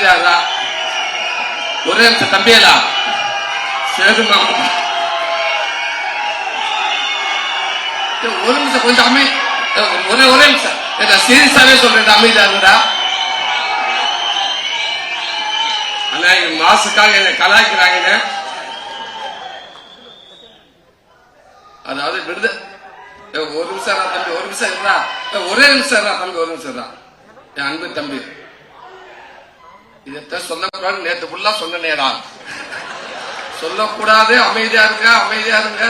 அமைதியாரா ஒரே நிமிஷம் தம்பியலா. சரிம்மா ஒரு நிமிஷம் கொஞ்சம் அமை ஒரே ஒரே நிமிஷம். சீரியஸாவே சொல்றேன் அமைதியா இருந்தா ஆனா மாசுக்காக என்ன கலாய்க்கிறாங்க அதாவது விடுத. ஒரு நிமிஷம் தம்பி ஒரு நிமிஷம் இருந்தா ஒரே நிமிஷம் தம்பி ஒரு நிமிஷம் தான் என் அன்பு தம்பி. இதைத்தான் சொல்லக்கூடாது நேத்து ஃபுல்லா சொன்னேடா சொல்லக்கூடாது அமைதியா இருங்க அமைதியா இருங்க.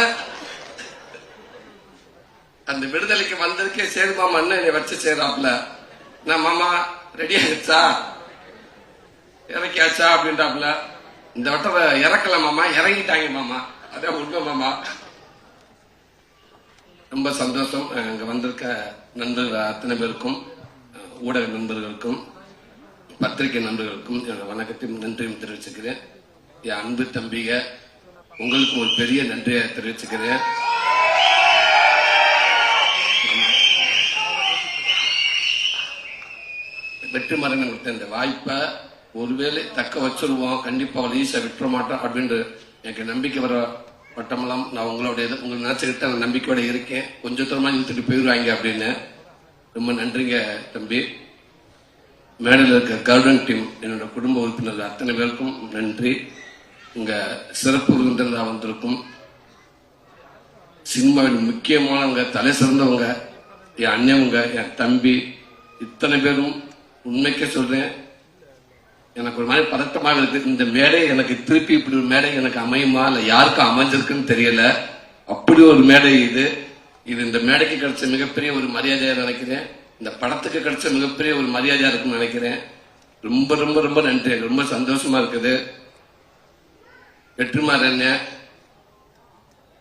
அந்த விடுதலைக்கு வந்ததுக்கே சரி மாமா என்னை வச்சு செய்யறாப்ல நான் மாமா ரெடி ஆயிடுச்சா? இறக்கியாச்சா அப்படின்றாப்ல. இந்த வட்டம் இறக்கல மாமா இறங்கிட்டாங்க மாமா. அதான் உண்மை மாமா. ரொம்ப சந்தோஷம். இங்க வந்திருக்க நண்பர்கள் அத்தனை பேருக்கும் ஊடக நண்பர்களுக்கும். பத்திரிகை நண்பர்களுக்கும் என்னோட வணக்கத்தையும் நன்றியும் தெரிவிச்சுக்கிறேன். என் அன்பு தம்பிக உங்களுக்கு ஒரு பெரிய நன்றியை தெரிவிச்சுக்கிறேன். வெற்றி மரணம் கொடுத்த இந்த வாய்ப்பை ஒருவேளை தக்க வச்சிருவோம் கண்டிப்பா அவள் ஈஸியா விட்டுற மாட்டோம் அப்படின்ற எனக்கு நம்பிக்கை வர வட்டமெல்லாம் நான் உங்களோட இது உங்களை நினைச்சுக்கிட்டு நான் நம்பிக்கையோட இருக்கேன். கொஞ்சம் தூரமா இழுத்துட்டு போயிடுவாங்க அப்படின்னு. ரொம்ப நன்றிங்க தம்பி. மேடையில் இருக்க கவர்டன் டீம் என்னோட குடும்ப உறுப்பினர்கள் அத்தனை பேருக்கும் நன்றி. இங்கே சிறப்பு விருந்தினராக வந்திருக்கும் சினிமாவில் முக்கியமானவங்க தலை சிறந்தவங்க என் அண்ணவங்க என் தம்பி இத்தனை பேரும் உண்மைக்கே சொல்றேன். எனக்கு ஒரு மாதிரி பதட்டமாக இருக்கு. இந்த மேடை எனக்கு திருப்பி இப்படி ஒரு மேடை எனக்கு அமையுமா? இல்லை யாருக்கும் அமைஞ்சிருக்குன்னு தெரியல. அப்படி ஒரு மேடை இது. இது இந்த மேடைக்கு கிடைச்ச மிகப்பெரிய ஒரு மரியாதையாக நினைக்கிறேன். இந்த படத்துக்கு கிடைச்ச மிகப்பெரிய ஒரு மரியாதையா இருக்குன்னு நினைக்கிறேன். ரொம்ப ரொம்ப ரொம்ப நன்றி. ரொம்ப சந்தோஷமா இருக்குது. வெற்றிமாறன்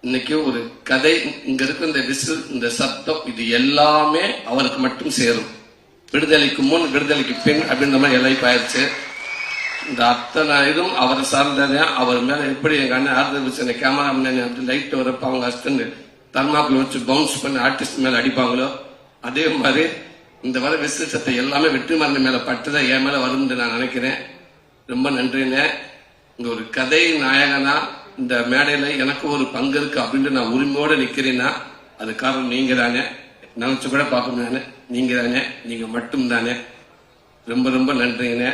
இன்னைக்கு ஒரு கதை இங்க இருக்க இந்த விசில் இந்த சத்தம் இது எல்லாமே அவருக்கு மட்டும் சேரும். விடுதலைக்கு முன் விடுதலைக்கு பின் அப்படின்ற மாதிரி எல்லாம் ஆயிடுச்சு. இந்த அத்தனை இதுவும் அவரை சார்ந்தது. அவர் மேல எப்படி எங்க அண்ணன் ஆறுதல் வச்சு கேமரா மேன் லைட் வரப்ப அவங்க ஹஸ்பண்ட் தர்மாக்குள்ள வச்சு பவுன்ஸ் பண்ணி ஆர்டிஸ்ட் மேல அடிப்பாங்களோ அதே மாதிரி இந்த வர விசேஷத்தை எல்லாமே வெற்றி மரணம் மேல பட்டுதான் என் மேல வரும்னு நான் நினைக்கிறேன். ரொம்ப நன்றிண்ணே இங்க ஒரு கதை நாயகனா இந்த மேடையில எனக்கு ஒரு பங்கு இருக்கு அப்படின்னு நான் உரிமையோட நிக்கிறேன்னா அது காரணம் நீங்க தானே நினைச்சு கூட பார்க்கணும் தானே நீங்க தானே நீங்க மட்டும் தானே ரொம்ப ரொம்ப நன்றிங்கண்ணே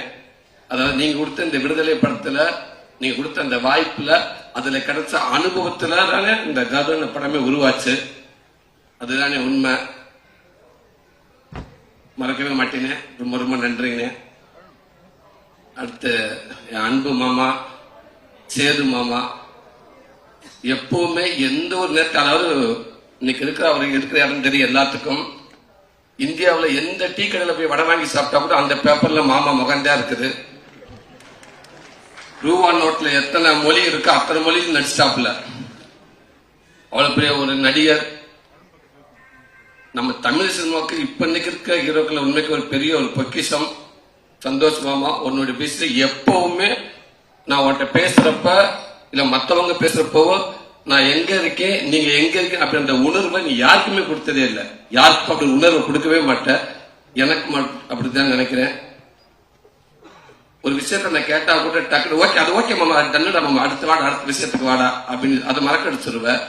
அதாவது நீங்க கொடுத்த இந்த விடுதலை படத்துல நீங்க கொடுத்த அந்த வாய்ப்புல அதுல கிடைச்ச அனுபவத்துல தானே இந்த கதன படமே உருவாச்சு. அதுதானே உண்மை. மறக்கவே மாட்டேனே. ரொம்ப ரொம்ப நன்றிங்கண்ணே அடுத்து என் அன்பு மாமா சேது மாமா எப்பவுமே எந்த ஒரு நேரத்தில் அதாவது இன்னைக்கு இருக்கிற அவர் இருக்கிற யாருன்னு தெரியும் எல்லாத்துக்கும். இந்தியாவில் எந்த டீ கடையில் போய் வடை வாங்கி சாப்பிட்டா கூட அந்த பேப்பர்ல மாமா முகந்தா இருக்குது. ரூபா நோட்ல எத்தனை மொழி இருக்கோ அத்தனை மொழியில் நடிச்சாப்ல அவ்வளவு பெரிய ஒரு நடிகர். நம்ம தமிழ் சினிமாவுக்கு இப்ப இன்னைக்கு இருக்க ஹீரோக்கள் உண்மைக்கு ஒரு பெரிய ஒரு பொக்கிஷம். சந்தோஷ் மாமா உன்னோட பேசுற எப்பவுமே நான் உன்கிட்ட பேசுறப்ப இல்ல மத்தவங்க பேசுறப்பவோ நான் எங்க இருக்கேன் நீங்க எங்க இருக்கீங்க அப்படின்ற உணர்வை நீ யாருக்குமே கொடுத்ததே இல்லை. யாருக்கும் அப்படி உணர்வு கொடுக்கவே மாட்டேன் எனக்கு மட்- அப்படித்தான் நினைக்கிறேன். ஒரு விஷயத்த நான் கேட்டா கூட டக்குனு ஓகே அது ஓகே மாமா அது தன்னுடா மாமா அடுத்த வாடா அடுத்த விஷயத்துக்கு வாடா அப்படின்னு அதை மறக்கடிச்சிருவேன்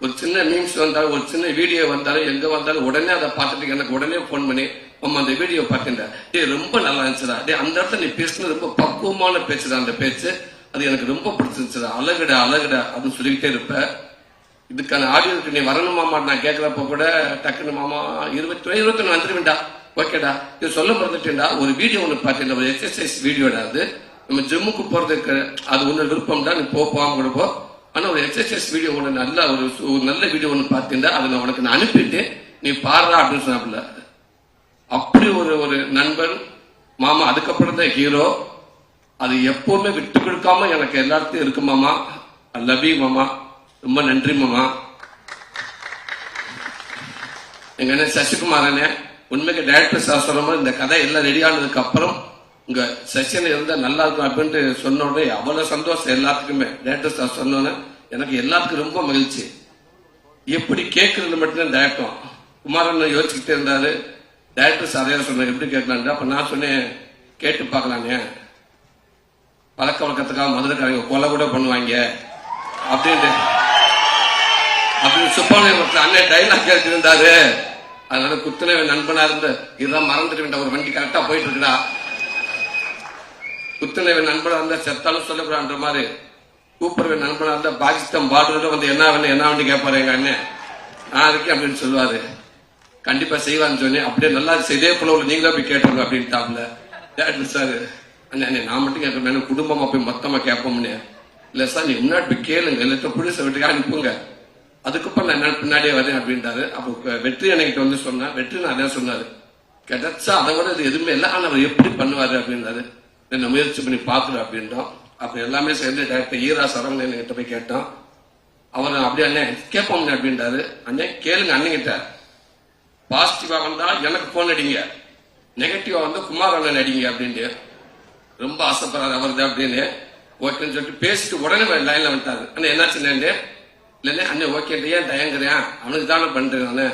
ஒரு சின்ன மீம்ஸ் வந்தாலும் ஒரு சின்ன வீடியோ வந்தாலும் எங்க வந்தாலும் உடனே அதை பார்த்துட்டு எனக்கு உடனே ஃபோன் பண்ணி அம்மா அந்த வீடியோ பார்த்தேன் டே ரொம்ப நல்லா இருந்துச்சுடா. டே அந்த இடத்துல நீ பேசுனது ரொம்ப பக்குவமான பேச்சுடா அந்த பேச்சு. அது எனக்கு ரொம்ப பிடிச்சிருச்சுடா அழகுடா அழகுடா அப்படின்னு சொல்லிக்கிட்டே இருப்ப. இதுக்கான ஆடியோக்கு நீ வரணும் மாமா நான் கேட்கிறப்ப கூட டக்குனு மாமா இருபத்தி இருபத்தொன்னு வந்துருவேன்டா. ஓகேடா. இது சொல்ல மறந்துட்டேன்டா. ஒரு வீடியோ ஒன்று பார்த்தேன் ஒரு எக்ஸசைஸ் வீடியோடா அது. நம்ம ஜிம்முக்கு போறதுக்கு அது ஒன்று விருப்பம்டா. நீ போ போகாம கூட போ. ஆனா ஒரு எக்ஸசைஸ் வீடியோ ஒன்று நல்ல ஒரு நல்ல வீடியோ ஒன்று பார்த்தேன்டா அதை நான் உனக்கு நான் அனுப்பிட்டு நீ பாடுறா அப்படின்னு சொன்னாப்புல. அப்படி ஒரு ஒரு நண்பன் மாமா அதுக்கப்புறம் தான் ஹீரோ அது எப்பவுமே விட்டு கொடுக்காம எனக்கு எல்லாத்தையும் இருக்கு மாமா. ஐ லவ் யூ மாமா. ரொம்ப நன்றி மாமா. எங்க அண்ணன் சசிகுமார் அண்ணன் உண்மைக்கு டைரக்டர் சார் இந்த கதை எல்லாம் ரெடி ஆனதுக்கு அப்புறம் உங்க செஷன் இருந்தா நல்லா இருக்கும் அப்படின்ட்டு சொன்ன உடனே அவ்வளவு சந்தோஷம் எல்லாத்துக்குமே. டைரக்டர் சார் சொன்ன எனக்கு எல்லாத்துக்கும் ரொம்ப மகிழ்ச்சி. எப்படி கேட்கறது மட்டும்தான் டேரக்டம் குமாரன் யோசிச்சுக்கிட்டே இருந்தாரு. டேரக்டர் சார் அதே சொன்னார்? எப்படி கேட்கலான் அப்ப நான் சொன்னேன் கேட்டு பார்க்கலானே பழக்க வழக்கத்துக்காக மதுரைக்காரங்க கொலை கூட பண்ணுவாங்க. அப்படின்ட்டு. அப்படின்னு சுப்பிரமணியபுரத்துல அண்ணன் டைலாக் எழுதியிருந்தாரு அதனால குத்துனவே நண்பனா இருந்து இதுதான் மறந்துட்டு வேண்டாம் ஒரு வண்டி கரெக்டா போயிட்டு இருக்கா குத்துனவே நண்பனா இருந்தா செத்தாலும் சொல்லக்கூடாதுன்ற மாதிரி. கூப்பிடுவன் நண்பனா இருந்தா பாகிஸ்தான் பார்டர்ல வந்து என்ன வேணும் என்ன வேணும் கேட்பாரு எங்க அண்ணன் நான் இருக்கேன் அப்படின்னு சொல்லுவாரு. கண்டிப்பா செய்வான்னு சொன்னேன். அப்படியே நல்லா இதே போல உள்ள நீங்களா போய் கேட்டுருங்க அப்படின்ட்டாப்ல டேரக்டர் சார் அண்ணே அண்ணே நான் மட்டும் கேட்கறேன். குடும்பமா போய் மொத்தமா கேட்போம்னு. இல்ல சார் நீ முன்னாடி போய் கேளுங்க. எல்லாத்தையும் புடிச வீட்டுக்கு அனுப்புங்க. அதுக்கப்புறம் நான் பின்னாடியே வரேன் அப்படின்றாரு அப்போ வெற்றி அன்னைக்கிட்ட வந்து சொன்னேன் வெற்றி நான் அதான் சொன்னாரு. கிடைச்சா அதை விட இது எதுவுமே இல்லை. ஆனால் அவர் எப்படி பண்ணுவாரு? அப்படின்றாரு. என்ன முயற்சி பண்ணி பார்க்குறேன் அப்படின்ட்டான் அப்புறம் எல்லாமே சேர்ந்து டேரக்டர் ஈரா சரவணன் கிட்ட போய் கேட்டான். அவர் அப்படியே அண்ணே கேட்போம் அப்படின்றாரு. அண்ணே கேளுங்க அண்ணங்கிட்ட. பாசிட்டிவா வந்தா எனக்கு போன் அடிங்க. நெகட்டிவா வந்து குமார் அண்ணன் அடிங்க அப்படின்ட்டு. ரொம்ப ஆசைப்படுறாரு அவர்தான் அப்படின்னு ஓகேன்னு சொல்லிட்டு பேசிட்டு உடனே லைன்ல வந்துட்டாரு. அண்ணன் என்னாச்சுன்னு இல்லைண்ணே அண்ணே ஓகே ஏன் தயங்குறேன் அவனுக்கு தானே பண்றேன் நான்.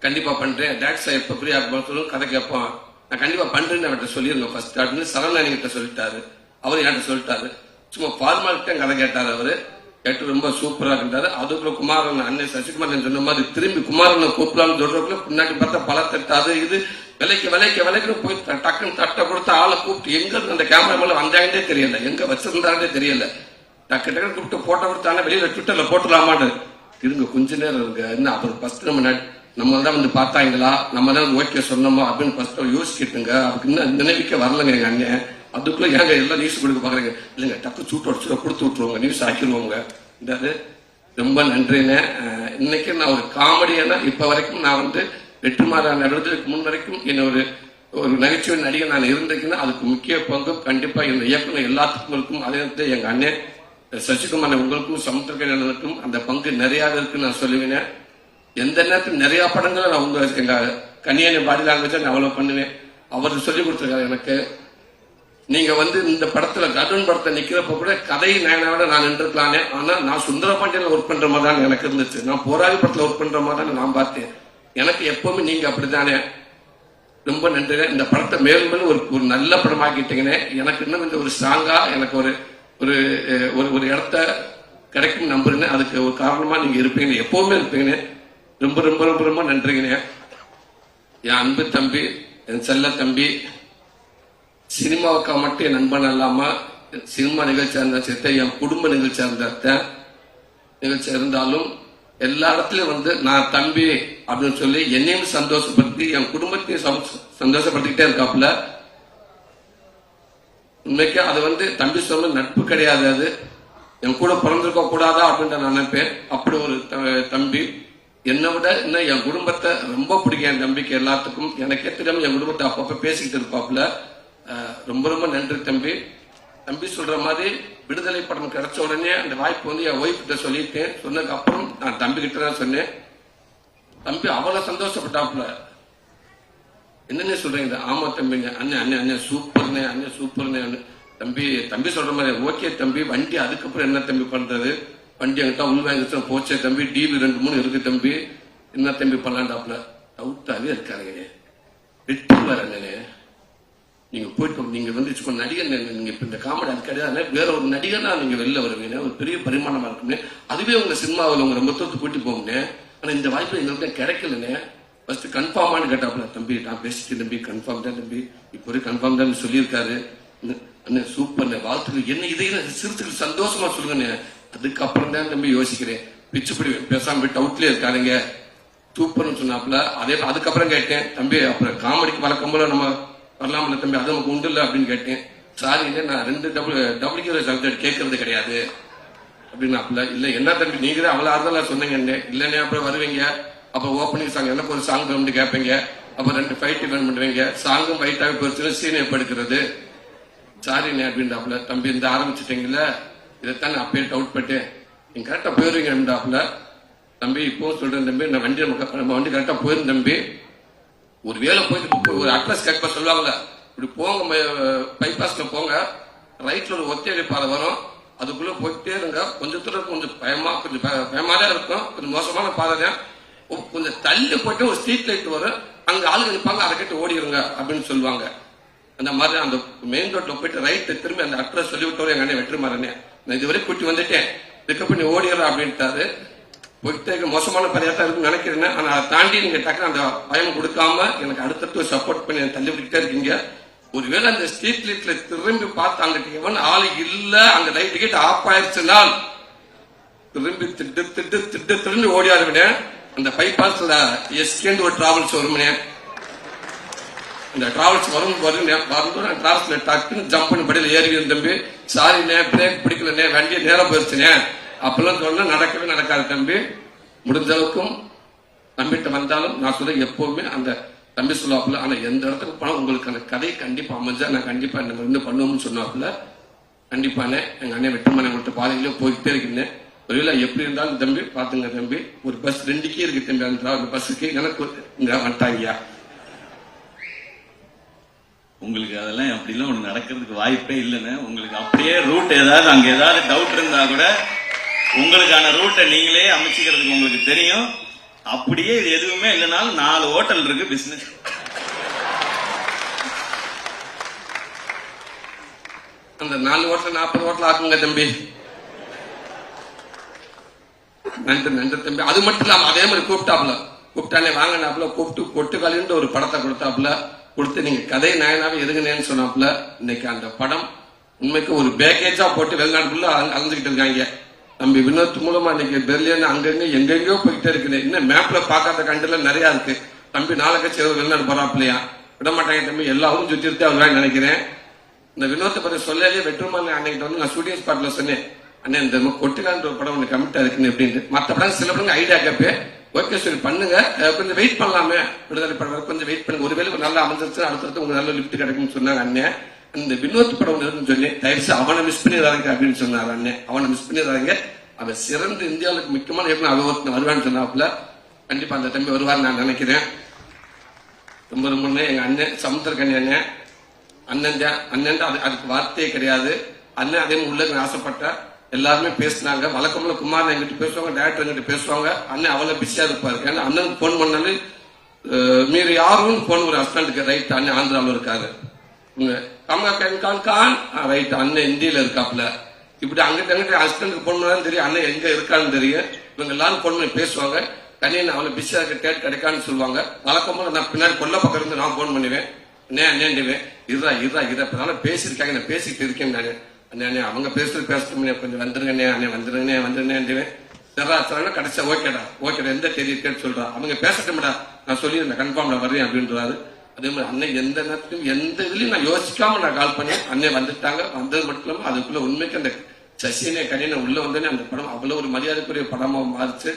கண்டிப்பா பண்றேன். டேரக்டர் எப்ப ஃப்ரீயா இருக்கும் சொல்லுங்க கதை கேட்பான். நான் கண்டிப்பா பண்றேன்னு அவர்கிட்ட சொல்லியிருந்தோம் ஃபர்ஸ்ட் அப்படின்னு சரவணன் கிட்ட சொல்லிட்டாரு. அவர் என்கிட்ட சொல்லிட்டாரு. சும்மா ஃபார்மாலிட்டியும் கதை கேட்டார் அவரு. கேட்டு ரொம்ப சூப்பரா இருந்தாரு அதுக்குள்ள குமாரன் அண்ணன் சசிகுமாரன் சொன்ன மாதிரி திரும்பி குமாரனை கூப்பிடலாம்னு சொல்றதுக்குள்ள பின்னாடி பார்த்தா பல தட்டு அது இது. விலைக்கு விலைக்கு விலைக்கு போய் டக்குன்னு தட்டை கொடுத்து ஆளை கூப்பிட்டு எங்க இருந்து அந்த கேமரா மேல வந்தாங்கன்னே தெரியல. எங்க வச்சிருந்தாங்கன்னே தெரியல. டக்கு டக்குன்னு கூப்பிட்டு போட்டோ கொடுத்தாங்க வெளியில ட்விட்டர்ல போட்டுலாமான்னு இருங்க கொஞ்ச நேரம் இருங்க. என்ன அப்புறம் ஃபர்ஸ்ட் நம்ம நம்ம தான் வந்து பார்த்தாங்களா நம்ம தான் ஓகே சொன்னோமா அப்படின்னு ஃபர்ஸ்ட் யோசிச்சுட்டுங்க அதுக்கு இன்னும் நினைவிக்க வரலங்க எங்க அண்ணன் அதுக்குள்ள ஏங்க எல்லாம் நியூஸ் கொடுக்க பாக்குறீங்க? இல்லைங்க டக்கு சூட்டு அடிச்சு கொடுத்து விட்டுருவோங்க நியூஸ் ஆக்கிடுவோங்க இதாவது ரொம்ப நன்றிண்ணே. இன்னைக்கு நான் ஒரு காமெடியான இப்ப வரைக்கும் நான் வந்து வெற்றிமாறன் நடந்ததுக்கு முன் வரைக்கும் என்ன ஒரு ஒரு நகைச்சுவை நடிகை நான் இருந்திருக்கேன்னா அதுக்கு முக்கிய பங்கு கண்டிப்பா இந்த இயக்குனர் எல்லாத்துக்கும் இருக்கும் அதே நேரத்தில் எங்க அண்ணன் சசிகுமார் உங்களுக்கும் சமுத்திரக்கணும் அந்த பங்கு நிறையாக இருக்குன்னு நான் சொல்லுவேன். எந்த நேரத்தில் நிறைய படங்களை நான் உங்க எங்க கன்னியாணி பாடி லாங்குவேஜ் நான் அவ்வளவு பண்ணுவேன். அவர் சொல்லி கொடுத்துருக்காரு எனக்கு. நீங்க வந்து இந்த படத்துல கருண் படத்தை நிக்கிறப்ப கூட கதை நாயனாவோட நான் நின்றுக்கலானே. ஆனா நான் சுந்தர பாண்டியன்ல ஒர்க் பண்ற மாதிரி தான் எனக்கு இருந்துச்சு. நான் போராளி படத்துல ஒர்க் பண்ற மாதிரி தான் நான் பார்த்தேன். எனக்கு எப்பவுமே நீங்க அப்படித்தானே. ரொம்ப நன்றி. இந்த படத்தை மேலும் மேலும் ஒரு ஒரு நல்ல படமாக்கிட்டீங்கன்னே எனக்கு இன்னும் இந்த ஒரு ஸ்ட்ராங்கா எனக்கு ஒரு ஒரு ஒரு ஒரு இடத்த கிடைக்கும் நம்புறேன்னு அதுக்கு ஒரு காரணமா நீங்க இருப்பீங்க எப்பவுமே இருப்பீங்கன்னு ரொம்ப ரொம்ப ரொம்ப ரொம்ப நன்றிங்கண்ணே என் அன்பு தம்பி என் செல்ல தம்பி சினிமாவுக்கா மட்டும் என் நண்பன் இல்லாம சினிமா நிகழ்ச்சியாக இருந்தா சேர்த்த என் குடும்ப நிகழ்ச்சியா இருந்தா நிகழ்ச்சி இருந்தாலும் எல்லா இடத்துலயும் வந்து நான் தம்பி அப்படின்னு சொல்லி என்னையும் சந்தோஷப்படுத்தி என் குடும்பத்தையும் சந்தோஷப்படுத்திக்கிட்டே இருக்காப்புல. உண்மைக்கு அது வந்து தம்பி சொன்ன நட்பு கிடையாது அது. என் கூட பிறந்திருக்க கூடாதா அப்படின்னு நான் நினைப்பேன். அப்படி ஒரு த- தம்பி என்னை விட இன்னும் என் குடும்பத்தை ரொம்ப பிடிக்கும். என் தம்பிக்கு எல்லாத்துக்கும் எனக்கே தெரியாமல் என் குடும்பத்தை அப்பப்போ பேசிக்கிட்டு இருப்பாப்புல. அஹ், ரொம்ப ரொம்ப நன்றி தம்பி. தம்பி சொல்ற மாதிரி விடுதலை படம் கிடைச்ச உடனே அந்த வாய்ப்பு வந்து என் ஒய்ஃப் கிட்ட சொல்லிட்டேன். சொன்னதுக்கு அப்புறம் நான் தம்பி கிட்ட தான் சொன்னேன். தம்பி அவ்வளவு சந்தோஷப்பட்டாப்புல. என்னென்ன சொல்றீங்க? ஆமா தம்பிங்க அண்ணன் அண்ணன் அண்ணன் சூப்பர்ண்ணே அண்ணன் சூப்பர்ண்ணே தம்பி தம்பி சொல்ற மாதிரி ஓகே தம்பி வண்டி அதுக்கப்புறம் என்ன தம்பி பண்றது? வண்டி அங்கிட்ட உள் வாங்கிச்சு போச்சே தம்பி டிவி ரெண்டு மூணு இருக்கு தம்பி. என்ன தம்பி பண்ணலாண்டாப்ல டவுட்டாவே இருக்காருங்க. வெட்டி அண்ணனே நீங்க போயிட்டு நீங்க வந்து நடிகர் நீங்க இப்ப இந்த காமெடி அது கிடையாது வேற ஒரு நடிகர்னா நீங்க வெளில வருவீங்க. ஒரு பெரிய பரிமாணமா இருக்குமே அதுவே உங்க சினிமாவில் உங்க மொத்தத்தை கூட்டி போகுங்க. ஆனா இந்த வாய்ப்பு எங்களுக்கு கிடைக்கலண்ணே ஃபர்ஸ்ட் கன்ஃபார்மானு கேட்டாப்புல தம்பி நான் பேசிட்டு தம்பி. கன்ஃபார்ம் தான் தம்பி. இப்போ ஒரு கன்ஃபார்ம் தான் சொல்லியிருக்காரு. அண்ணே, சூப்பர் வாழ்த்துக்கள். என்ன இதை சிறுத்துக்கு சந்தோஷமா சொல்லுங்கண்ணே. அதுக்கப்புறம் தான் தம்பி யோசிக்கிறேன் பிச்சுப்படி பேசாம போய் டவுட்லயே இருக்காருங்க சூப்பர்னு சொன்னாப்புல அதே அதுக்கப்புறம் கேட்டேன் தம்பி அப்புறம் காமெடிக்கு வழக்கம் போல நம்ம வரலாம்ல தம்பி அது நமக்கு உண்டு இல்ல? அப்படின்னு கேட்டேன். சாரி நான் ரெண்டு டபுள் டபுள்யூ சப்ஜெக்ட் கேட்கறது கிடையாது. அப்படின்னாப்புல இல்ல என்ன தம்பி நீங்க தான் அவ்வளவு ஆறுதலா சொன்னீங்கன்னு. இல்லைன்னே அப்புறம் வருவீங்க. அப்ப ஓப்பனிங் சாங் எனக்கு ஒரு சாங் வேணும்னு கேட்பீங்க அப்ப ரெண்டு ஃபைட் வேணும் பண்ணுவீங்க. சாங்கும் ஃபைட்டாகவே பொறுத்து சீனை எப்ப எடுக்கிறது? சாரிண்ணே அப்படின்றாப்புல தம்பி இந்த ஆரம்பிச்சிட்டீங்களே இதைத்தான் நான் அப்பயே டவுட் பட்டேன். நீங்க கரெக்டா போயிருவீங்கன்றாப்புல தம்பி இப்போ சொல்றேன் தம்பி நான் வண்டி நம்ம நம்ம வண்டி கரெக்டா போயிரும் தம்பி. ஒரு வேலை போயிட்டு ஒரு அட்ரஸ் கரெக்டாக சொல்லுவாங்கல்ல. இப்படி போங்க பைபாஸ்ல போங்க. ரைட்ல ஒரு ஒத்தையடி பாதை வரும். அதுக்குள்ள போயிட்டே இருங்க. கொஞ்சம் தூரம் கொஞ்சம் பயமா கொஞ்சம் பய- தான் இருக்கும். கொஞ்சம் மோசமான பாதை தான் கொஞ்சம் தள்ளி போயிட்டு ஒரு ஸ்ட்ரீட் லைட் வரும். அங்க ஆளுங்க நிற்பாங்க அதை கேட்டு ஓடிடுங்க அப்படின்னு சொல்லுவாங்க. அந்த மாதிரி அந்த மெயின் ரோட்ல போயிட்டு ரைட் திரும்பி அந்த அட்ரஸ் சொல்லி விட்டவரை எங்க அண்ணன் வெற்றிமாறனே. நான் இதுவரை கூட்டி வந்துட்டேன். பிக்கப் பண்ணி ஓடிடுறேன் அப்படின்ட்டாரு. போயிட்டே மோசமான பரியாத்தான் இருக்குன்னு நினைக்கிறேன் ஆனா அதை தாண்டி நீங்க டக்குனு அந்த பயம் கொடுக்காம எனக்கு அடுத்தடுத்து சப்போர்ட் பண்ணி என்னை தள்ளி விட்டுட்டே இருக்கீங்க. ஒருவேளை அந்த ஸ்ட்ரீட் லைட்ல திரும்பி பார்த்து அங்கிட்ட எவன் ஆள் இல்ல அந்த லைட் கேட் ஆஃப் ஆயிடுச்சுனால். திரும்பி திட்டு திட்டு திட்டு திரும்பி ஓடியாருவினேன். அந்த பைபாஸ்ல எஸ்கேந்து ஒரு டிராவல்ஸ் வருமனேன். இந்த டிராவல்ஸ் வரும் வரும் வரும்போது நான் டிராவல்ஸ்ல டக்குன்னு ஜம்ப் பண்ணி படியில் ஏறி தம்பி. சாரிண்ணே பிரேக் பிடிக்கலண்ணே வண்டியை நேரம் போயிருச்சுனே அப்பெல்லாம் சொன்னா நடக்கவே நடக்காது தம்பி. முடிஞ்ச அளவுக்கும் நம்பிட்டு வந்தாலும் நான் சொல்ல எப்பவுமே அந்த தம்பி சொல்லாப்புல ஆனா எந்த இடத்துக்கு போனா உங்களுக்கு அந்த கதை கண்டிப்பா அமைஞ்சா நான் கண்டிப்பா நம்ம இன்னும் பண்ணுவோம்னு சொன்னாப்புல. கண்டிப்பானே எங்க அண்ணன் வெட்டுமனை உங்கள்கிட்ட பாதையிலே போய்கிட்டே இருக்கேன் ஒருவேளை எப்படி இருந்தாலும் தம்பி பாத்துங்க தம்பி. ஒரு பஸ் ரெண்டுக்கே இருக்கு தம்பி அந்த அந்த பஸ்ஸுக்கு எனக்கு இங்க வந்துட்டாங்கயா உங்களுக்கு அதெல்லாம் அப்படிலாம் ஒண்ணு நடக்கிறதுக்கு வாய்ப்பே இல்லைன்னு உங்களுக்கு அப்படியே ரூட் ஏதாவது அங்க ஏதாவது டவுட் இருந்தா கூட உங்களுக்கான ரூட்டை நீங்களே அமைச்சிக்கிறதுக்கு உங்களுக்கு தெரியும். அப்படியே இது எதுவுமே இல்லைனாலும் நாலு ஹோட்டல் இருக்கு பிசினஸ் அந்த நாலு ஹோட்டல் நாற்பது ஹோட்டல் ஆக்குங்க தம்பி. நன்றி நன்றி தம்பி. அது மட்டும் இல்லாம அதே மாதிரி கூப்பிட்டாப்புல. கூப்பிட்டாலே வாங்கினாப்ல கூப்பிட்டு கொட்டுக்காலின்ற ஒரு படத்தை கொடுத்தாப்புல. கொடுத்து நீங்க கதை நாயனாவே எதுங்கனேன்னு சொன்னாப்புல இன்னைக்கு அந்த படம் உண்மைக்கு ஒரு பேக்கேஜா போட்டு வெளிநாட்டுக்குள்ள அல- அலைஞ்சுக்கிட்டு இருக்காங்க. தம்பி வினோத் மூலமா இன்னைக்கு பெர்லியன் அங்கங்க எங்கெங்கயோ போயிட்டே இருக்குது. இன்னும் மேப்ல பார்க்காத கண்டுல நிறைய இருக்கு. தம்பி நாளைக்கு கட்சி ஏதோ வெளிநாடு போறாப்லையா விட மாட்டாங்க தம்பி எல்லாரும் சுற்றி சுத்தி இருக்கு நினைக்கிறேன். இந்த வினோத்தை பற்றி சொல்லலே வெற்றுமான அன்னைக்கிட்ட வந்து நான் ஷூட்டிங் ஸ்பாட்ல சொன்னேன். அண்ணே இந்த கொட்டுக்கான்ற ஒரு படம் ஒன்று கமிட்டாக இருக்குன்னு எப்படின்ட்டு. மற்ற படம் சில படங்க ஐடியா கேப்பே ஓகே சரி பண்ணுங்க கொஞ்சம் வெயிட் பண்ணலாமே. விடுதலை படம் கொஞ்சம் வெயிட் பண்ணுங்க. ஒருவேளை நல்லா அமைஞ்சிருச்சு அடுத்தடுத்து உங்களுக்கு நல்ல லிஃப்ட் கிடைக்கும்னு சொன்னாங்க அண்ணன் இந்த வினோத் படம் இருக்குன்னு சொல்லி தயவுசு அவனை மிஸ் பண்ணிடுறாங்க அப்படின்னு சொன்னார் அண்ணன் அவனை மிஸ் பண்ணிடுறாங்க அவன் சிறந்த இந்தியாவுக்கு முக்கியமான எப்படி அவன் ஒருத்தன் வருவான்னு சொன்னாப்புல. கண்டிப்பா அந்த தம்பி வருவார் நான் நினைக்கிறேன். ரொம்ப ரொம்ப எங்க அண்ணன் சமுத்திரக்கண்ணி அண்ணன் அண்ணன் தான். அண்ணன் தான். அது அதுக்கு வார்த்தையே கிடையாது. அண்ணன் அதே மாதிரி உள்ள ஆசைப்பட்டேன். எல்லாருமே பேசினாங்க. வழக்கம்ல குமார் எங்கிட்ட பேசுவாங்க டேரக்டர் எங்கிட்ட பேசுவாங்க. அண்ணன் அவ்வளவு பிஸியா இருப்பாரு. ஏன்னா அண்ணன் போன் பண்ணாலே மீறி யாரும் போன் ஒரு ஹஸ்பண்டுக்கு ரைட் அண்ணன் ஆந்திராவில் இருக்காரு. இங்க, கண் கான் கான். ரைட் அண்ணன் இந்தியில இருக்காப்ல இப்படி அங்கிட்ட அங்கிட்ட ஹஸ்பண்டுக்கு போன் பண்ணாலும் தெரியும் அண்ணன் எங்க இருக்கான்னு தெரியும். இவங்க எல்லாரும் போன் பண்ணி பேசுவாங்க. கண்ணியன் அவளை பிஸியா இருக்க டேட் கிடைக்கான்னு சொல்லுவாங்க. வழக்கமா நான் பின்னாடி கொல்ல பக்கம் இருந்து நான் போன் பண்ணுவேன். அண்ணே அண்ணேண்டுவேன் இருடா இருடா இதை இப்ப பேசியிருக்காங்க நான் பேசிட்டு இருக்கேன் நான். அண்ணே அவங்க பேசுறது பேசணும் கொஞ்சம் வந்துருங்கண்ணே அண்ணே வந்துருங்கண்ணே வந்துருங்கண்ணேண்டுவேன் சரிடா கடைசியா ஓகேடா ஓகேடா எந்த தேதி இருக்கேன்னு சொல்றா. அவங்க பேசட்டும்டா நான் சொல்லியிருந்தேன் கன்ஃபார்ம்ல வரேன் அப்படின்றாரு. அதே மாதிரி அண்ணன் எந்த நேரத்திலும் எந்த இதுலையும் நான் யோசிக்காம நான் கால் பண்ணேன். அண்ணன் வந்துட்டாங்க வந்தது மட்டும் இல்லாமல் அதுக்குள்ள உண்மைக்கு அந்த சசியனே கனியனை உள்ள வந்தோடனே அந்த படம் அவ்வளவு ஒரு மரியாதைக்குரிய படமா மாறிச்சு.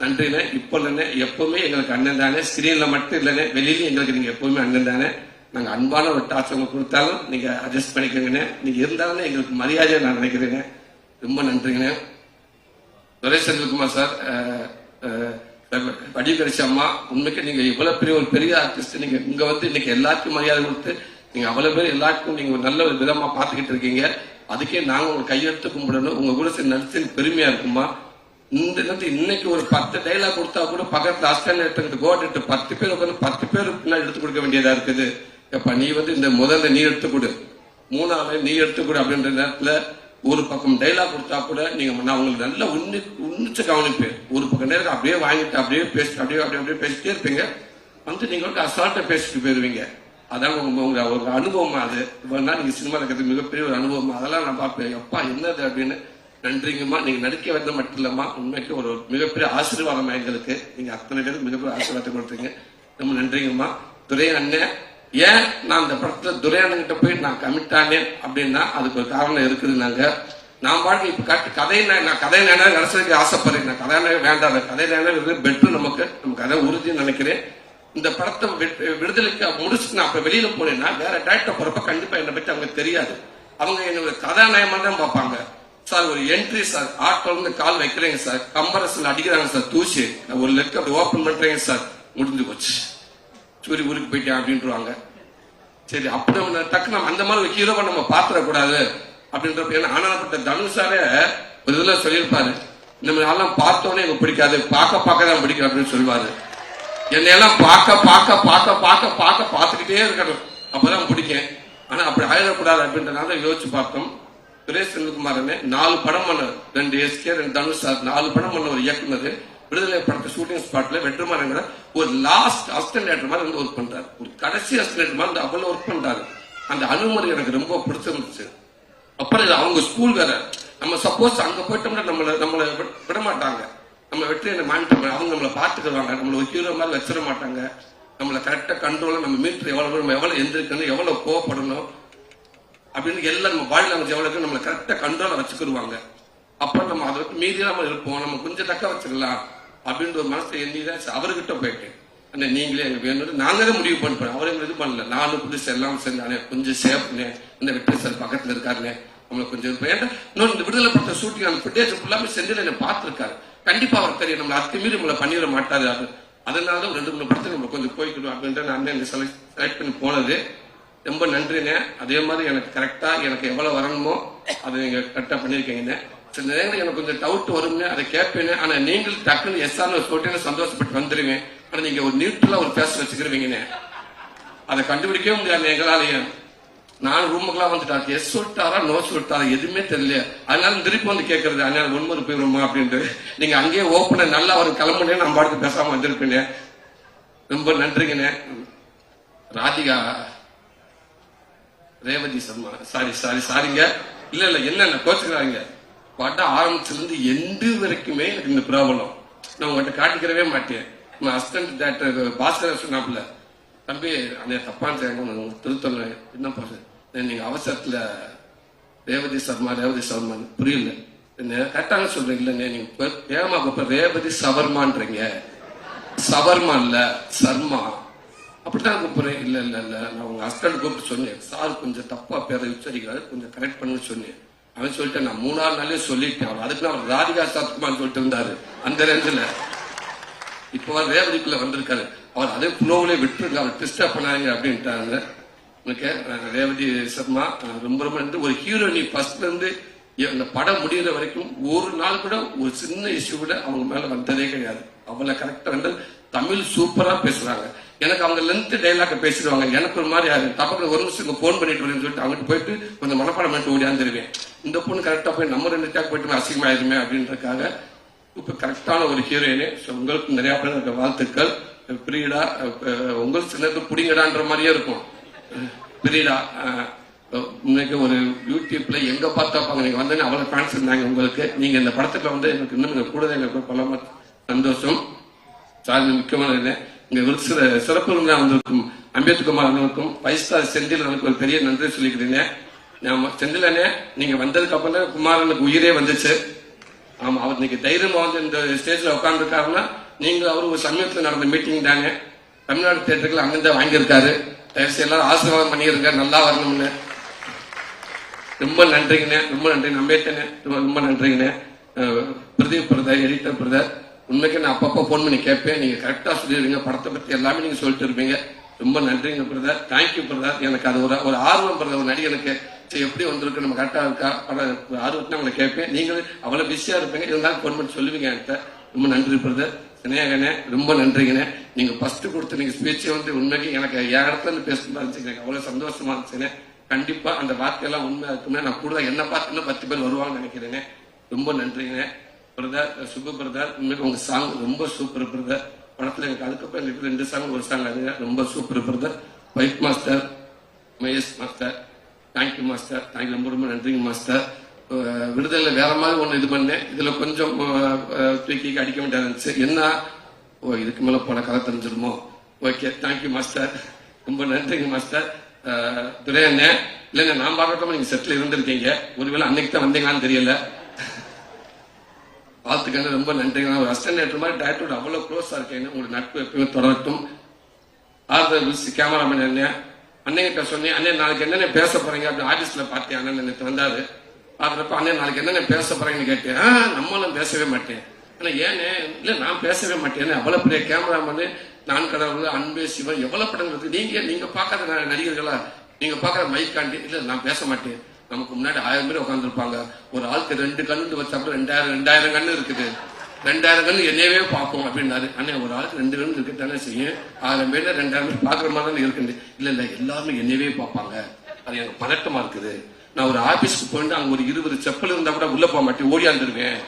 நன்றிண்ணே இப்போ இல்லைண்ணே எப்பவுமே எங்களுக்கு அண்ணன் தானே. ஸ்கிரீன்ல மட்டும் இல்லைண்ணே வெளியிலயும் எங்களுக்கு நீங்க எப்பவுமே அண்ணன் தானே. நாங்கள் அன்பான ஒரு டாஸ் உங்களுக்கு கொடுத்தாலும் நீங்கள் அட்ஜஸ்ட் பண்ணிக்கோங்கண்ணே. நீங்கள் இருந்தாலும் எங்களுக்கு மரியாதையை நான் நினைக்கிறேங்க. ரொம்ப நன்றிங்கண்ணே. துரை செந்தில்குமார் சார் வடிவரிசி அம்மா உண்மைக்கு நீங்கள் இவ்வளோ பெரிய ஒரு பெரிய ஆர்டிஸ்ட் நீங்கள் இங்கே வந்து இன்னைக்கு எல்லாருக்கும் மரியாதை கொடுத்து நீங்கள் அவ்வளோ பேர் எல்லாருக்கும் நீங்கள் ஒரு நல்ல ஒரு விதமாக பார்த்துக்கிட்டு இருக்கீங்க. அதுக்கே நாங்கள் உங்களை கையெழுத்து கும்பிடணும். உங்கள் கூட சரி நடிச்சு பெருமையாக இருக்குமா இந்த நேரத்துல இன்னைக்கு ஒரு பத்து டைலாக் கொடுத்தா கூட பக்கத்தில் அஸ்டாண்ட் எடுத்துக்கிட்டு கோட் எடுத்து பத்து பேர் உட்காந்து பத்து பேர் பின்னாடி எடுத்து கொடுக்க வேண்டியதாக இருக்குது. எப்ப நீ வந்து இந்த முதல்ல நீ எடுத்துக்கொடு. மூணாவது நீ எடுத்துக்கொடு அப்படின்ற நேரத்துல ஒரு பக்கம் டைலாக் கொடுத்தா கூட நீங்க நான் உங்களுக்கு நல்லா உன்னி உன்னிச்சு கவனிப்பேன். ஒரு பக்கம் நேரம் அப்படியே வாங்கிட்டு அப்படியே பேசிட்டு அப்படியே அப்படியே அப்படியே பேசிட்டே இருப்பீங்க. வந்து நீங்க வந்து அசால்ட்டா பேசிட்டு போயிருவீங்க. அதான் உங்க உங்க ஒரு அனுபவம் அது. இவ்வளவு நாள் நீங்க சினிமா இருக்கிறது மிகப்பெரிய ஒரு அனுபவம். அதெல்லாம் நான் பார்ப்பேன். அப்பா என்னது அப்படின்னு நன்றிங்கம்மா. நீங்க நடிக்க வந்த மட்டும் இல்லம்மா. உண்மைக்கு ஒரு மிகப்பெரிய ஆசீர்வாதம் எங்களுக்கு நீங்க அத்தனை பேருக்கு மிகப்பெரிய ஆசீர்வாதத்தை கொடுத்தீங்க. ரொம்ப நன்றிங்கம்மா. துறை அண்ணன் ஏன் நான் அந்த படத்துல துரை போய் நான் கமிட் ஆனேன் அப்படின்னா அதுக்கு ஒரு காரணம் இருக்குதுனாங்க நான் பாட்டு இப்ப கட்டு கதை நான் நான் கதை நேரம் நடிச்சதுக்கு ஆசைப்படுறேன். நான் கதை வேண்டாம். கதை நானே பெட்ரு நமக்கு நமக்கு கதை உறுதின்னு நினைக்கிறேன். இந்த படத்தை விடுதலைக்கு முடிச்சுட்டு நான் அப்ப வெளியில போனேன்னா வேற டேரக்டர் போறப்ப கண்டிப்பா என்னை பத்தி அவங்க தெரியாது. அவங்க என்னோட கதாநாயகமா தான் பார்ப்பாங்க. சார் ஒரு என்ட்ரி சார். ஆட்டோலருந்து கால் வைக்கிறேங்க சார். கம்பரஸ்ல அடிக்கிறாங்க சார். தூசி. ஒரு லெக் அப்படி ஓபன் பண்ணுறேங்க சார். முடிஞ்சு போச்சு. சூரிய ஊருக்கு போயிட்டேன் அப்படின்ட்டுருவாங்க சரி அப்படி நம்ம டக்கு நம்ம அந்த மாதிரி ஒரு ஹீரோவை நம்ம பார்த்துடக்கூடாது அப்படின்றப்ப ஏன்னா ஆனாப்பட்ட தனுஷாரே ஒரு இதில் சொல்லியிருப்பாரு. இந்த மாதிரி ஆள்லாம் பார்த்தோன்னே எனக்கு பிடிக்காது பார்க்க பார்க்க தான் பிடிக்கும் அப்படின்னு சொல்லுவாரு. என்னையெல்லாம் பார்க்க பார்க்க பார்க்க பார்க்க பார்க்க பார்த்துக்கிட்டே இருக்கணும். அப்பதான் பிடிக்கும். ஆனா அப்படி ஆயிடக்கூடாது அப்படின்றனால யோசிச்சு பார்த்தோம். சுரேஷ் செந்தில்குமாரனே நாலு படம் பண்ண ரெண்டு எஸ்கே ரெண்டு தனுஷ் நாலு படம் பண்ண ஒரு இயக்குனர். விடுதலை படத்தை ஷூட்டிங் ஸ்பாட்ல வெற்றுமாறங்கிற ஒரு லாஸ்ட் அஸ்டன்டேட்டர் மாதிரி வந்து ஒர்க் பண்றாரு. ஒரு கடைசி அஸ்டன்டேட்டர் மாதிரி வந்து அவ்வளவு ஒர்க் பண்றாரு. அந்த அணுகுமுறை எனக்கு ரொம்ப பிடிச்சிருந்துச்சு. அப்புறம் இது அவங்க ஸ்கூல் வேற. நம்ம சப்போஸ் அங்க போயிட்டோம்னா நம்மள நம்மள விட- மாட்டாங்க நம்ம வெற்றியை மானிட்டோம் அவங்க நம்மளை பார்த்துக்குவாங்க. நம்மள ஒரு ஹீரோ மாதிரி வச்சிட மாட்டாங்க. நம்மளை கரெக்டாக கண்ட்ரோல நம்ம மீட்டர் எவ்வளவு நம்ம எவ்வளவு எந்திரிக்கணும் எவ்வளவு கோவப்படணும் அப்படின்னு எல்லாம் நம்ம பாடி லாங்குவேஜ் எவ்வளவு நம்மளை கரெக்டா கண்ட்ரோல வச்சுக்கிடுவாங்க அப்புறம் நம்ம அதை விட்டு மீறி நம்ம இருப்போம். நம்ம கொஞ்சம் தக்க வச்சுக்கலாம். அப்படின்ற ஒரு மனசை எண்ணிதான் அவர்கிட்ட போயிட்டேன் அண்ணே நீங்களே எனக்கு வேணும் நாங்க தான் முடிவு பண்ணிப்போம். அவர் எங்களுக்கு இது பண்ணல. நானும் புதுசு எல்லாம் செஞ்சானே கொஞ்சம் சேஃப்னே இந்த விட்டேசர் பக்கத்துல இருக்காருனே அவங்களுக்கு கொஞ்சம் இது இன்னொரு இந்த விடுதலை பட்ட ஷூட்டிங் அந்த ஃபுட்டேஜ் ஃபுல்லாமே செஞ்சு என்ன பார்த்துருக்காரு. கண்டிப்பா அவர் தெரியும் நம்மள அத்துமீறி நம்மள பண்ணிட மாட்டாரு அது அதனால தான் ஒரு ரெண்டு மூணு படத்துக்கு நம்ம கொஞ்சம் போய்க்கணும் அப்படின்ட்டு நான் செலக்ட் செலக்ட் பண்ணி போனது. ரொம்ப நன்றிண்ணே. அதே மாதிரி எனக்கு கரெக்டா எனக்கு எவ்வளவு வரணுமோ அதை நீங்க கரெக்டா பண்ணிருக்கீங்கண்ணே. சில நேரங்கள் எனக்கு கொஞ்சம் டவுட் வரும்னு அதை கேட்பேன்னு ஆனா நீங்கள் டக்குன்னு எஸ் ஆர்னு சொல்லிட்டு சந்தோஷப்பட்டு வந்துருவேன். ஆனா நீங்க ஒரு நியூட்ரலா ஒரு பேச வச்சுக்கிருவீங்கண்ணே அதை கண்டுபிடிக்கவே முடியாது எங்களாலையும் நான் ரூமுக்கெல்லாம் வந்துட்டேன். எஸ் சொல்லிட்டாரா நோ சொல்லிட்டாரா எதுவுமே தெரியல. அதனால திருப்பி வந்து கேட்கறது அதனால ஒன்மொரு போயிருமா அப்படின்ட்டு. நீங்க அங்கேயே ஓப்பன நல்லா ஒரு கிளம்புனே நான் பாட்டுக்கு பேசாம வந்திருப்பேனே ரொம்ப நன்றிங்கண்ணே. ராதிகா. ரேவதி சர்மா. சாரி சாரி சாரிங்க இல்ல இல்ல என்ன கோச்சுக்கிறாங்க. படம் ஆரம்பத்திலிருந்து எண்டு வரைக்குமே எனக்கு இந்த ப்ராப்ளம் நான் உங்கள்கிட்ட காட்டிக்கிறவே மாட்டேன். நான் அசிஸ்டன்ட் டேரக்டர் பாஸ்கர் சொன்னாப்புல தம்பி அந்த தப்பான செய்யணும் திருத்தல என்ன பண்ணுறேன் நீங்க அவசரத்துல ரேவதி சர்மா ரேவதி சவர்மான் புரியல. கரெக்டாக சொல்றீங்க. இல்லைங்க நீங்க இப்ப வேகமா இப்ப ரேவதி சவர்மான்றீங்க. சவர்மா இல்ல சர்மா. அப்படித்தான் கூப்பிடுறேன். இல்ல இல்ல இல்ல நான் உங்க ஹஸ்பண்ட் கூப்பிட்டு சொன்னேன். சார் கொஞ்சம் தப்பா பேரை உச்சரிக்கிறாரு கொஞ்சம் கரெக்ட் பண்ணுன்னு சொன்னேன். அவன் சொல்லிட்டேன் நான் மூணாவது நாளே சொல்லிட்டேன். அவர் அதுக்கு அவர் ராதிகா சத்குமார் சொல்லிட்டு இருந்தாரு அந்த ரேஞ்சில். இப்போ அவர் ரேவதிக்குள்ள வந்திருக்காரு. அவர் அதே ஃப்ளோவிலே விட்டுருங்க அவர் டிஸ்டர்ப் பண்ணாங்க அப்படின்ட்டாங்க ஓகே ரேவதி சர்மா ரொம்ப ரொம்ப இருந்து ஒரு ஹீரோயினி ஃபர்ஸ்ட்ல இருந்து இந்த படம் முடியிற வரைக்கும் ஒரு நாள் கூட ஒரு சின்ன இஷ்யூ கூட அவங்க மேல வந்ததே கிடையாது. அவளை கரெக்டா வந்து தமிழ் சூப்பரா பேசுறாங்க. எனக்கு அவங்க லென்த் டைலாக பேசிடுவாங்க. எனக்கு ஒரு மாதிரி ஆகுது தப்பக்கு ஒரு நிமிஷம் போன் பண்ணிட்டு வரேன்னு சொல்லிட்டு அவங்ககிட்ட போயிட்டு கொஞ்சம் மனப்பாடம் பண்ணிட்டு ஓடியாந்துருவேன். இந்த பொண்ணு கரெக்டா போய் நம்ம ரெண்டு டேக் போயிட்டு அசிங்கமாயிருமே அப்படின்றதுக்காக. இப்ப கரெக்டான ஒரு ஹீரோயினு ஸோ உங்களுக்கு நிறைய பேர் இருக்க வாழ்த்துக்கள். பிரியடா உங்களுக்கு சிலருக்கு புடிங்கடான்ற மாதிரியே இருக்கும். பிரியடா இன்னைக்கு ஒரு யூடியூப்ல எங்க பார்த்தா பாங்க நீங்க வந்து அவ்வளவு ஃபேன்ஸ் இருந்தாங்க உங்களுக்கு. நீங்க இந்த படத்துல வந்து எனக்கு இன்னும் கூடுதல் எனக்கு பல சந்தோஷம். சார் முக்கியமான இது. இங்க ஒரு சில சிறப்பு விருந்தினர் வந்திருக்கும். அம்பேத்குமார் அவர்களுக்கும் ஃபைவ் ஸ்டார் செந்தில் அவனுக்கு ஒரு பெரிய நன்றி சொல்லிக்கிறீங்க. நம்ம செந்தில் நீங்க வந்ததுக்கு அப்புறம் தான் குமாரனுக்கு உயிரே வந்துச்சு. ஆமா அவர் இன்னைக்கு தைரியமா வந்து இந்த ஸ்டேஜ்ல உட்காந்துருக்காருன்னா நீங்க அவரு ஒரு சமீபத்தில் நடந்த மீட்டிங் தானே தமிழ்நாடு தேட்டருக்குள்ள அங்கிருந்து வாங்கியிருக்காரு. தயவுசெய்து எல்லாரும் ஆசீர்வாதம் பண்ணியிருக்காரு நல்லா வரணும்னு. ரொம்ப நன்றிங்கண்ணே. ரொம்ப நன்றி. நம்பேத்தனே ரொம்ப ரொம்ப நன்றிங்கண்ணே. Pradeep brother editor brother. உண்மைக்கு நான் அப்பப்போ ஃபோன் பண்ணி கேட்பேன். நீங்க கரெக்டா சொல்லிடுவீங்க. படத்தை பத்தி எல்லாமே நீங்க சொல்லிட்டு இருப்பீங்க. ரொம்ப நன்றிங்க பிரதர் தேங்க்யூ பிரதர் எனக்கு அது ஒரு ஒரு ஆர்வம் பிரதர் ஒரு நடிகனுக்கு சரி எப்படி வந்திருக்கு நம்ம கரெக்டா இருக்கா? படம் ஆர்வத்தை உங்களை கேட்பேன். நீங்களும் அவ்வளவு பிஸியா இருப்பீங்க. இருந்தாலும் ஃபோன் பண்ணி சொல்லுவீங்க என்கிட்ட. ரொம்ப நன்றி பிரதர் சினேகனே ரொம்ப நன்றிங்கண்ணே. நீங்க ஃபர்ஸ்ட் கொடுத்த நீங்க ஸ்பீச் வந்து உண்மைக்கு எனக்கு என் இடத்துல இருந்து பேசணும் இருந்துச்சு அவ்வளவு சந்தோஷமா இருந்துச்சுண்ணே. கண்டிப்பா அந்த வார்த்தையெல்லாம் உண்மை இருக்குமே நான் கூட என்ன பார்த்து இன்னும் பத்து பேர் வருவாங்கன்னு நினைக்கிறேனே ரொம்ப நன்றிங்கண்ணே. பிரதர் சுப பிரதர் உண்மைக்கு உங்க சாங் ரொம்ப சூப்பர் பிரதர் படத்தில் எனக்கு அதுக்கப்புறம் ரெண்டு சாங் ஒரு சாங் அது. ரொம்ப super brother vibe master Mahesh master thank you master thank you ரொம்ப ரொம்ப நன்றிங்க மாஸ்டர் அஹ் விடுதலை வேற மாதிரி ஒன்று இது பண்ணேன். இதில் கொஞ்சம் தூக்கி அடிக்க வேண்டியது இருந்துச்சு. என்ன? ஓ இதுக்கு மேலே போன கதை தெரிஞ்சிருமோ? ஓகே தேங்க்யூ மாஸ்டர் ரொம்ப நன்றிங்க மாஸ்டர் துரையண்ணே துரை நான் பார்க்கட்டும் நீங்கள் செட்டில் இருந்திருக்கீங்க. ஒருவேளை அன்னைக்கு தான் வந்தீங்களான்னு தெரியல. பார்த்துக்கங்க ரொம்ப நன்றிங்க. ஒரு நேற்று மாதிரி டேரக்டரோட அவ்வளோ க்ளோஸாக இருக்கேன். உங்களுக்கு நட்பு எப்பயுமே தொடரட்டும். ஆர்டர் விஸ் கேமராமேன் அண்ணன் அண்ணன்கிட்ட சொன்னேன் அண்ணன் நாளைக்கு என்னென்ன பேச போறீங்க? அப்படின்னு ஆஃபீஸில் பார்த்தேன் அண்ணன் நேற்று வந்தாரு பார்க்குறப்ப அண்ணன் நாளைக்கு என்னென்ன பேச போறீங்கன்னு கேட்டேன். "ஆ, நம்மளும் பேசவே மாட்டேன். ஆனால் ஏனே? இல்லை நான் பேசவே மாட்டேன். அவ்வளோ பெரிய கேமராமேனு நான் கடவுள் அன்பே சிவன் எவ்வளோ படங்கள் இருக்குது நீங்கள் நீங்கள் பார்க்காத நடிகர்களா? நீங்கள் பார்க்காத மைக்காண்டி இல்லை நான் பேச மாட்டேன். நமக்கு முன்னாடி ஆயிரம் பேர் உட்காந்துருப்பாங்க ஒரு ஆளுக்கு ரெண்டு கண்ணு வச்சா கூட ரெண்டாயிரம் ரெண்டாயிரம் கண்ணு இருக்குது. ரெண்டாயிரம் கண்ணு என்னையவே பார்க்கும் அப்படின்னாரு. அண்ணே ஒரு ஆளுக்கு ரெண்டு கண்ணு இருக்கத்தானே செய்யும். ஆயிரம் பேர்ல ரெண்டாயிரம் பேர் பாக்குற மாதிரி தானே இருக்குது இல்ல இல்ல எல்லாருமே என்னையவே பார்ப்பாங்க. அது எனக்கு பதட்டமா இருக்குது. நான் ஒரு ஆபீஸ்க்கு போயிட்டு அங்க ஒரு இருபது செப்பல் இருந்தா கூட உள்ள போக மாட்டேன். ஓடியாந்துருவேன்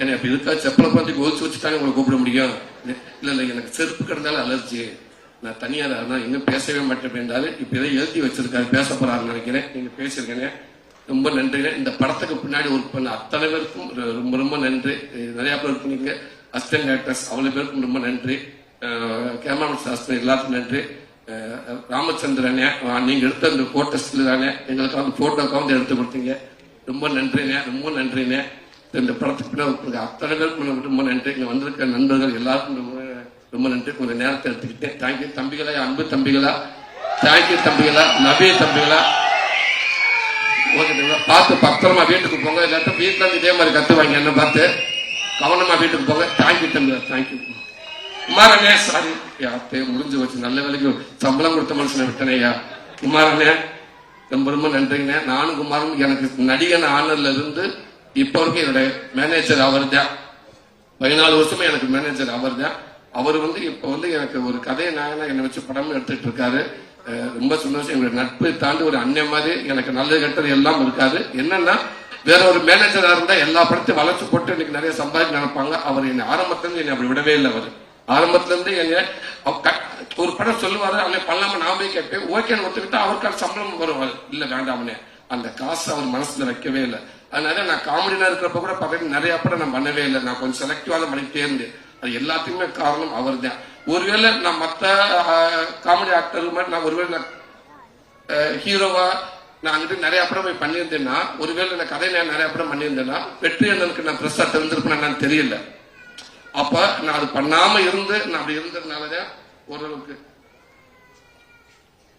எனக்கு அப்படி இருக்கா செப்பலை பார்த்து ஒழிச்சு வச்சுட்டாங்க உங்களை கூப்பிட முடியும்? இல்ல இல்ல எனக்கு செருப்பு கிடந்தாலும் அலர்ஜி. நான் தனியாக தான் இன்னும் பேசவே மாட்டேன் என்றாலும் இப்போ இதை எழுதி வச்சிருக்காரு பேச போகிறாருன்னு நினைக்கிறேன். நீங்கள் பேசியிருக்கேனே ரொம்ப நன்றிங்க. இந்த படத்துக்கு பின்னாடி ஒர்க் பண்ண அத்தனை பேருக்கும் ரொம்ப ரொம்ப நன்றி. நிறையா பேர் ஒர்க் பண்ணிருக்கீங்க அசிஸ்டன்ட் டேரக்டர்ஸ் அவ்வளோ பேருக்கும் ரொம்ப நன்றி. கேமராமேன் சாஸ்திரம் எல்லாருக்கும் நன்றி. ராமச்சந்திரனே நீங்கள் எடுத்த அந்த ஃபோட்டோஸ்ல தானே எங்களுக்கு அந்த ஃபோட்டோக்காக வந்து எடுத்து கொடுத்தீங்க. ரொம்ப நன்றிண்ணே ரொம்ப நன்றிண்ணே இந்த படத்துக்கு பின்னாடி அத்தனை பேருக்கு ரொம்ப நன்றி இங்கே வந்திருக்க நண்பர்கள் எல்லாருக்கும் ரொம்ப ரொம்ப நன்றி. கொஞ்சம் நேரத்தை எடுத்துக்கிட்டேன் தேங்க்யூ தம்பிகளா அன்பு தம்பிகளா தேங்க்யூ தம்பிகளா நபிய தம்பிகளா. ஓகே பார்த்து பத்திரமா வீட்டுக்கு போங்க. இல்லாட்டும் வீட்டில் இருந்து இதே மாதிரி கத்துவாங்க என்ன பார்த்து கவனமா வீட்டுக்கு போங்க. தேங்க்யூ தம்பிகளா தேங்க்யூ குமாரனே சாரி யாத்தே முடிஞ்சு வச்சு நல்ல வேலைக்கு சம்பளம் கொடுத்த மனுஷனை விட்டனையா குமாரனே ரொம்ப ரொம்ப நன்றிங்க. நானும் குமாரன் எனக்கு நடிகன் ஆனர்ல இருந்து இப்போ வரைக்கும் என்னுடைய மேனேஜர் அவர் தான் பதினாலு வருஷமா எனக்கு மேனேஜர் அவர் தான் அவர் வந்து இப்ப வந்து எனக்கு ஒரு கதையை நாயனா என்னை வச்சு படம் எடுத்துட்டு இருக்காரு. ரொம்ப சந்தோஷம். எங்களுடைய நட்பை தாண்டி ஒரு அண்ணன் மாதிரி எனக்கு நல்லது கெட்டது எல்லாம் இருக்காது. என்னன்னா வேற ஒரு மேனேஜரா இருந்தா எல்லா படத்தையும் வளர்ச்சி போட்டு இன்னைக்கு நிறைய சம்பாதிக்க நினைப்பாங்க. அவர் என்னை ஆரம்பத்துல இருந்து என்னை அப்படி விடவே இல்லை அவர். ஆரம்பத்துல இருந்து என்னை ஒரு படம் சொல்லுவாரு அவனை பண்ணலாம நான் போய் கேட்பேன் ஓகேன்னு ஒத்துக்கிட்டா அவருக்கான சம்பளம் வருவார் இல்ல வேண்டாமனே அந்த காசு அவர் மனசுல வைக்கவே இல்லை. அதனால நான் காமெடினா இருக்கிறப்ப கூட பக்கத்து நிறைய படம் நான் பண்ணவே இல்லை. நான் கொஞ்சம் செலக்டிவா தான் பண்ணிக்கிட்டே இருந்தேன். அது எல்லாத்துக்குமே காரணம் அவர் தான் ஒருவேளை நான் மத்த காமெடி ஆக்டர் மாதிரி நான் ஒருவேளை நான் ஹீரோவா நான் வந்துட்டு நிறைய படம் போய் பண்ணியிருந்தேன்னா ஒருவேளை நான் கதை நான் நிறைய படம் பண்ணியிருந்தேன்னா வெற்றி அண்ணனுக்கு நான் பிரஸ்ஸா என்னன்னு தெரியல. அப்ப நான் அது பண்ணாம இருந்து நான் அப்படி இருந்ததுனாலதான் ஓரளவுக்கு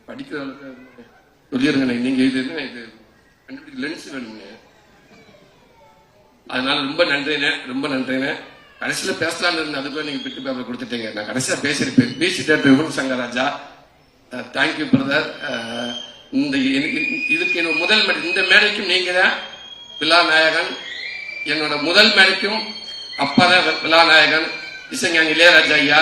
படிக்கிற அளவுக்கு சொல்லிருங்க நீங்க இது என்ன இது? கண்டுபிடிக்க லென்ஸ் வேணுங்க அதனால ரொம்ப நன்றிண்ணே ரொம்ப நன்றிண்ணே. கடைசியில் பேசலாம்னு இருந்தேன் அதுக்குள்ள நீங்கள் பிட்டு பேப்பர் கொடுத்துட்டீங்க. நான் கடைசியாக பேசியிருப்பேன். PC director Sangaraja thank you brother இந்த எனக்கு இதுக்கு என்னோட முதல் மேடை இந்த மேடைக்கும் நீங்கள் தான் விழாநாயகன் என்னோட முதல் மேடைக்கும் அப்பா தான் விழாநாயகன் இசைஞானி இளையராஜா ஐயா.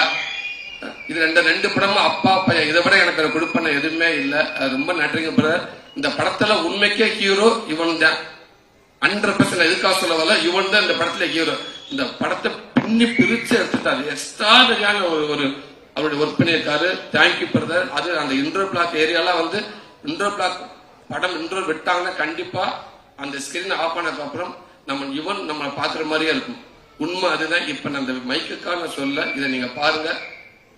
இது ரெண்டு ரெண்டு படமும் அப்பா பையன் இதை விட எனக்கு கொடுப்பன எதுவுமே இல்லை. ரொம்ப நன்றிங்க பிரதர் இந்த படத்துல உண்மைக்கே ஹீரோ இவன் தான். ஹண்ட்ரட் பர்சன்ட் எதுக்காக சொல்ல வரல இவன் தான் இந்த படத்துல ஹீரோ இந்த படத்தை பின்னி பிரிச்சு எடுத்துட்டாரு. எக்ஸ்ட்ராடரியான ஒரு ஒரு அவருடைய ஒர்க் பண்ணியிருக்காரு தேங்க்யூ பிரதர் அது அந்த இன்டர் பிளாக் ஏரியாலாம் வந்து இன்டர் பிளாக் படம் இன்டர் விட்டாங்கன்னா கண்டிப்பா அந்த ஸ்கிரீன் ஆஃப் ஆனதுக்கு அப்புறம் நம்ம இவன் நம்ம பாக்குற மாதிரியே இருக்கும். உண்மை அதுதான். இப்ப நான் அந்த மைக்குக்காக நான் சொல்ல இதை நீங்க பாருங்க.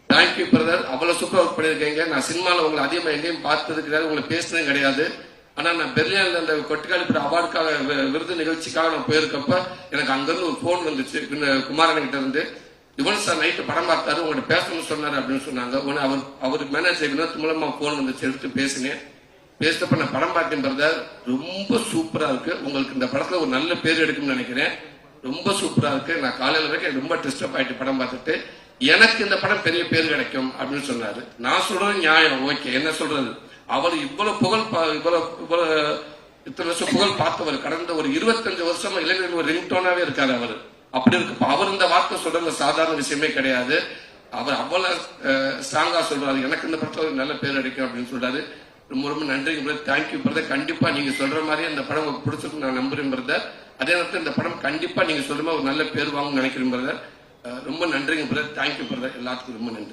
தேங்க்யூ பிரதர் அவ்வளவு சூப்பர் ஒர்க் பண்ணிருக்கீங்க நான் சினிமாவில் உங்களை அதிகமாக எங்கேயும் பார்த்தது கிடையாது உங்களை பேசுனது கிடையாது. ஆனால் நான் பெர்லினில் அந்த கொட்டுக்காளிப்பட அவார்டுக்காக விருது நிகழ்ச்சிக்காக நான் போயிருக்கப்ப எனக்கு அங்கேருந்து ஒரு ஃபோன் வந்துச்சு. இந்த இருந்து யுவன் சார் நைட்டு படம் பார்த்தாரு உங்கள்கிட்ட பேசணும்னு சொன்னார் அப்படின்னு சொன்னாங்க. உடனே அவர் அவர் மேனேஜர் வினோத் மூலமாக ஃபோன் வந்துச்சு எடுத்து பேசினேன் பேசினப்ப நான் படம் பார்த்தேன் பிரதர் ரொம்ப சூப்பராக இருக்கு. உங்களுக்கு இந்த படத்தில் ஒரு நல்ல பேர் எடுக்கும்னு நினைக்கிறேன். ரொம்ப சூப்பராக இருக்கு. நான் காலையில் வரைக்கும் ரொம்ப டிஸ்டர்ப் ஆகிட்டு படம் பார்த்துட்டு எனக்கு இந்த படம் பெரிய பேர் கிடைக்கும் அப்படின்னு சொன்னார். நான் சொல்றது நியாயம். ஓகே. என்ன சொல்றது? அவர் இவ்வளவு புகழ் பா- இவ்வளவு இவ்வளவு இத்தனை வருஷம் புகழ் பார்த்தவர் கடந்த ஒரு இருபத்தஞ்சு வருஷமா இளைஞர்கள் ஒரு ரிங்டோனாவே இருக்காரு அவர். அப்படி இருக்கு. அவர் இந்த வார்த்தை சொல்றது சாதாரண விஷயமே கிடையாது. அவர் அவ்வளவு ஸ்ட்ராங்கா சொல்றாரு. எனக்கு இந்த படத்துல ஒரு நல்ல பேர் அடிக்கும் அப்படின்னு சொல்றாரு. ரொம்ப ரொம்ப நன்றி. தேங்க்யூ பிரதர் கண்டிப்பா நீங்க சொல்ற மாதிரி அந்த படம் உங்களுக்கு பிடிச்சிருக்கு நான் நம்புறேன் பிரதர் அதே நேரத்தில் இந்த படம் கண்டிப்பா நீங்க சொல்ற மாதிரி ஒரு நல்ல பேர் வாங்கணும்னு நினைக்கிறேன் பிரதர் ரொம்ப நன்றிங்க பிரதர் தேங்க்யூ பிரதர் எல்லாத்துக்கும் ரொம்ப நன்றி.